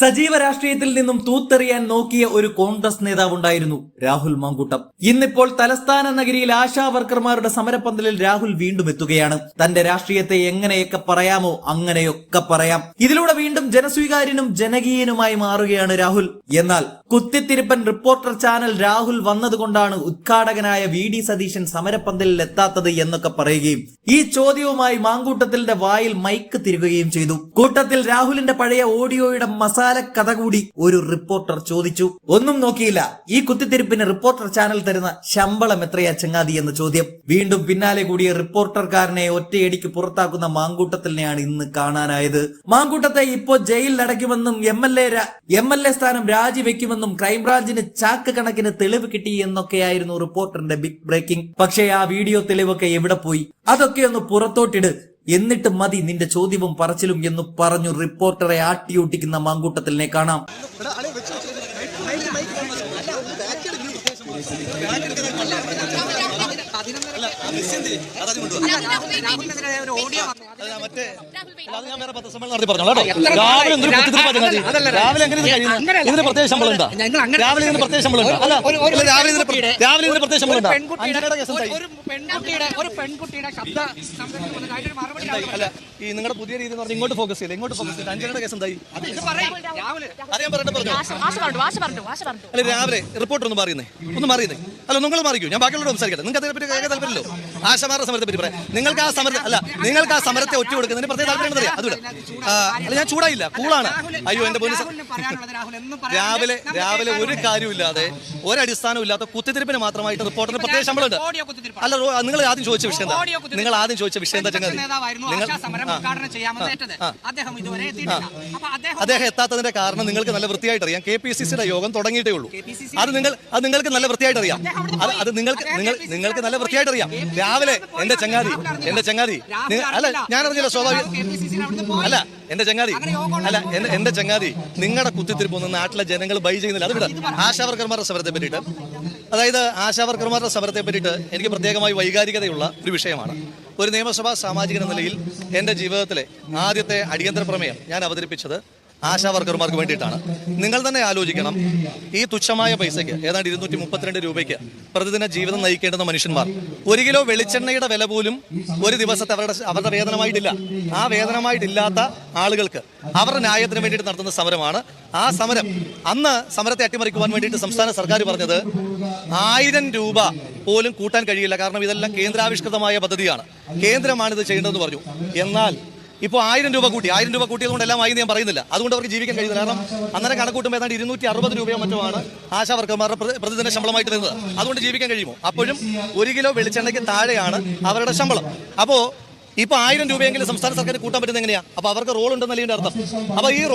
സജീവ രാഷ്ട്രീയത്തിൽ നിന്നും തൂത്തെറിയാൻ നോക്കിയ ഒരു കോൺഗ്രസ് നേതാവുണ്ടായിരുന്നു രാഹുൽ മാങ്കൂട്ടം. ഇന്നിപ്പോൾ തലസ്ഥാന നഗരിയിൽ ആശാ വർക്കർമാരുടെ സമരപ്പന്തലിൽ രാഹുൽ വീണ്ടും എത്തുകയാണ്. തന്റെ രാഷ്ട്രീയത്തെ എങ്ങനെയൊക്കെ പറയാമോ അങ്ങനെയൊക്കെ പറയാം. ഇതിലൂടെ വീണ്ടും ജനസ്വീകാര്യനും ജനകീയനുമായി മാറുകയാണ് രാഹുൽ. എന്നാൽ കുത്തിത്തിരിപ്പൻ റിപ്പോർട്ടർ ചാനൽ രാഹുൽ വന്നതുകൊണ്ടാണ് ഉദ്ഘാടകനായ വി ഡി സതീശൻ സമരപ്പന്തലിൽ എത്താത്തത് എന്നൊക്കെ പറയുകയും ഈ ചോദ്യവുമായി മാങ്കൂട്ടത്തിന്റെ വായിൽ മൈക്ക് തിരുകുകയും ചെയ്തു. കൂട്ടത്തിൽ രാഹുലിന്റെ പഴയ ഓഡിയോയുടെ മസാല കഥ കൂടി ഒരു റിപ്പോർട്ടർ ചോദിച്ചു. ഒന്നും നോക്കിയില്ല. ഈ കുത്തിത്തിരിപ്പിന് റിപ്പോർട്ടർ ചാനൽ തരുന്ന ശമ്പളം എത്രയാ ചങ്ങാതി എന്ന ചോദ്യം. വീണ്ടും പിന്നാലെ കൂടിയ റിപ്പോർട്ടർക്കാരനെ ഒറ്റയടിക്ക് പുറത്താക്കുന്ന മാങ്കൂട്ടത്തിനെയാണ് ഇന്ന് കാണാനായത്. മാങ്കൂട്ടത്തെ ഇപ്പോ ജയിലിൽ അടയ്ക്കുമെന്നും M L A M L A സ്ഥാനം രാജിവെക്കുമെന്നും ക്രൈംബ്രാഞ്ചിന് ചാക്ക് കണക്കിന് തെളിവ് കിട്ടി എന്നൊക്കെയായിരുന്നു റിപ്പോർട്ടറിന്റെ ബിഗ് ബ്രേക്കിംഗ് പക്ഷേ ആ വീഡിയോ തെളിവൊക്കെ എവിടെ പോയി? അതൊക്കെ ഒന്ന് പുറത്തോട്ടിട്. എന്നിട്ട് മതി നിന്റെ ചോദ്യവും പറച്ചിലും എന്ന് പറഞ്ഞു റിപ്പോർട്ടറെ ആട്ടിയോട്ടിക്കുന്ന മാങ്കൂട്ടത്തിനെ കാണാം രാവിലെ എങ്ങനെ? ഇതിന് പ്രത്യേക ശമ്പളം രാവിലെ ഇതിന് പ്രത്യേക ശമ്പളം അല്ല ഒരു- രാവിലെ രാവിലെ ഇതിന് പ്രത്യേക ശമ്പളം പെൺകുട്ടിയുടെ പെൺകുട്ടിയുടെ ശബ്ദ അല്ല ഈ നിങ്ങളുടെ പുതിയ രീതി എന്ന് പറഞ്ഞാൽ ഇങ്ങോട്ട് ഫോക്കസ് ചെയ്യില്ല? ഇങ്ങോട്ട് ഫോക്കസ് ചെയ്യില്ല? അഞ്ചരയുടെ കേസ് എന്തായി അറിയാൻ പറഞ്ഞോ? അല്ല രാവിലെ റിപ്പോർട്ടർ ഒന്ന് പറയുന്നേ ഒന്ന് മാറിയുന്നേ. അല്ല നിങ്ങൾ മാറിക്കൂ. ഞാൻ ബാക്കിയുള്ളവരോട് സംസാരിക്കട്ടെ. നിങ്ങൾക്ക് അതിനെ കേൾക്കാൻ താല്പര്യമല്ലോ ആശമാരുടെ സമരത്തെ പറ്റി പറയാം. നിങ്ങൾക്ക് ആ സമരത്തെ അല്ല നിങ്ങൾക്ക് ആ സമരത്തെ ഒറ്റ കൊടുക്കുന്നതിന് പ്രത്യേക താല്പര്യം അറിയാം. അതുവിടെ അല്ല ഞാൻ ചൂടായില്ല. കൂളാണ്. അയ്യോ എന്റെ പോലീസ് രാവിലെ രാവിലെ ഒരു കാര്യമില്ലാതെ ഒരടിസ്ഥാനം ഇല്ലാത്ത കുത്തിത്തിരിപ്പിന് മാത്രമായിട്ട് റിപ്പോർട്ടറിന് പ്രത്യേക ശമ്പളം അല്ല നിങ്ങൾ ആദ്യം ചോദിച്ച വിഷയം എന്താ? നിങ്ങൾ ആദ്യം ചോദിച്ച വിഷയം എന്താ ചങ്ങാതി. അദ്ദേഹം എത്താത്തതിന്റെ കാരണം നിങ്ങൾക്ക് നല്ല വൃത്തിയായിട്ട് അറിയാം കെ പി സി സിയുടെ യോഗം തുടങ്ങിയിട്ടേ ഉള്ളൂ. അത് നിങ്ങൾ അത് നിങ്ങൾക്ക് നല്ല വൃത്തിയായിട്ട് അറിയാം അത് അത് നിങ്ങൾക്ക് നിങ്ങൾ നിങ്ങൾക്ക് നല്ല വൃത്തിയായിട്ട് അറിയാം. രാവിലെ എന്റെ ചങ്ങാതി എന്റെ ചങ്ങാതി അല്ല ഞാൻ അറിഞ്ഞില്ല സ്വാഭാവിക. അല്ല എന്റെ ചങ്ങാതി അല്ല എന്റെ എന്റെ ചങ്ങാതി നിങ്ങളുടെ കുത്തിത്തിരിപ്പ് ഒന്നും നാട്ടിലെ ജനങ്ങൾ ബൈ ചെയ്യുന്നില്ല. അത് വിട. ആശാവർക്കർമാരുടെ സമരത്തെ പറ്റിയിട്ട്. അതായത് ആശാവർക്കർമാരുടെ സമരത്തെ പറ്റിയിട്ട് എനിക്ക് പ്രത്യേകമായി വൈകാരികതയുള്ള ഒരു വിഷയമാണ്. ഒരു നിയമസഭാ സാമാജികൻ എന്ന നിലയിൽ എന്റെ ജീവിതത്തിലെ ആദ്യത്തെ അടിയന്തര പ്രമേയം ഞാൻ അവതരിപ്പിച്ചത് ആശാ വർക്കർമാർക്ക് വേണ്ടിയിട്ടാണ്. നിങ്ങൾ തന്നെ ആലോചിക്കണം. ഈ തുച്ഛമായ പൈസയ്ക്ക് ഏതാണ്ട് ഇരുന്നൂറ്റി മുപ്പത്തിരണ്ട് രൂപയ്ക്ക് പ്രതിദിന ജീവിതം നയിക്കേണ്ടുന്ന മനുഷ്യന്മാർ ഒരു കിലോ വെളിച്ചെണ്ണയുടെ വില പോലും ഒരു ദിവസത്തെ അവരുടെ അവരുടെ വേതനമായിട്ടില്ല. ആ വേതനമായിട്ടില്ലാത്ത ആളുകൾക്ക് അവരുടെ ന്യായത്തിന് വേണ്ടിയിട്ട് നടത്തുന്ന സമരമാണ്. ആ സമരം അന്ന് സമരത്തെ അട്ടിമറിക്കുവാൻ വേണ്ടിയിട്ട് സംസ്ഥാന സർക്കാർ പറഞ്ഞത് ആയിരം രൂപ പോലും കൂട്ടാൻ കഴിയില്ല. കാരണം ഇതെല്ലാം കേന്ദ്രാവിഷ്കൃതമായ പദ്ധതിയാണ്. കേന്ദ്രമാണ് ഇത് ചെയ്യേണ്ടതെന്ന് പറഞ്ഞു. എന്നാൽ ഇപ്പോൾ ആയിരം രൂപ കൂട്ടി ആയിരം രൂപ കൂട്ടിയതുകൊണ്ട് എല്ലാം ആയി ഞാൻ പറയുന്നില്ല. അതുകൊണ്ട് അവർക്ക് ജീവിക്കാൻ കഴിയുന്നില്ല കാരണം അന്നേരം കണക്കൂട്ടുമ്പോൾ ഏതാണ്ട് ഇരുന്നൂറ്റി അറുപത് രൂപയോ ആണ് ആശാ വർക്കർമാരുടെ പ്രതി- പ്രതിദിന ശമ്പളമായിട്ട് വരുന്നത് അതുകൊണ്ട് ജീവിക്കാൻ കഴിയുമോ? അപ്പോഴും ഒരു കിലോ വെളിച്ചെണ്ണയ്ക്ക് താഴെയാണ് അവരുടെ ശമ്പളം. അപ്പോൾ ഇപ്പൊ ആയിരം രൂപയെങ്കിലും സംസ്ഥാന സർക്കാർ കൂട്ടാൻ പറ്റുന്നത് എങ്ങനെയാ? അപ്പോൾ അവർക്ക് റോൾ ഉണ്ടെന്നല്ലേ അർത്ഥം. അപ്പോൾ ഈ